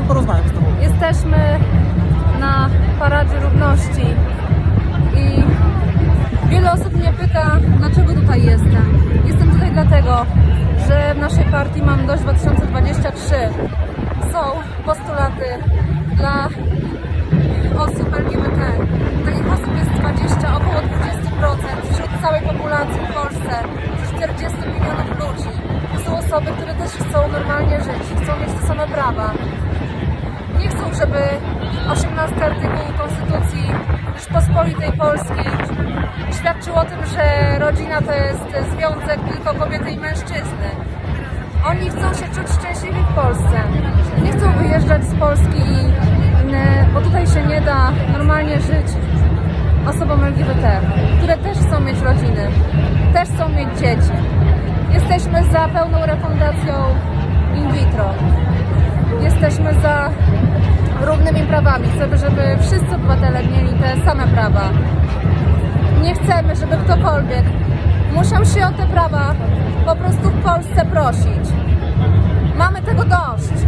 ja porozmawiam z tobą. Jesteśmy na Paradzie Równości i wiele osób mnie pyta, dlaczego tutaj jestem. Jestem tutaj dlatego, że w naszej partii Mam Dość 2023 są postulaty dla osób LGBT. Takich osób jest 20, około 20% wśród całej populacji w Polsce, wśród 40 milionów ludzi. To są osoby, które też chcą normalnie żyć, chcą mieć prawa nie chcą, żeby 18 artykuł Konstytucji Rzeczpospolitej Polskiej świadczył o tym, że rodzina to jest związek tylko kobiety i mężczyzny. Oni chcą się czuć szczęśliwi w Polsce. Nie chcą wyjeżdżać z Polski, e, bo tutaj się nie da normalnie żyć osobom LGBT, które też chcą mieć rodziny, też chcą mieć dzieci. Jesteśmy za pełną refundacją równymi prawami. Chcemy, żeby wszyscy obywatele mieli te same prawa. Nie chcemy, żeby ktokolwiek musiał się o te prawa po prostu w Polsce prosić. Mamy tego dość.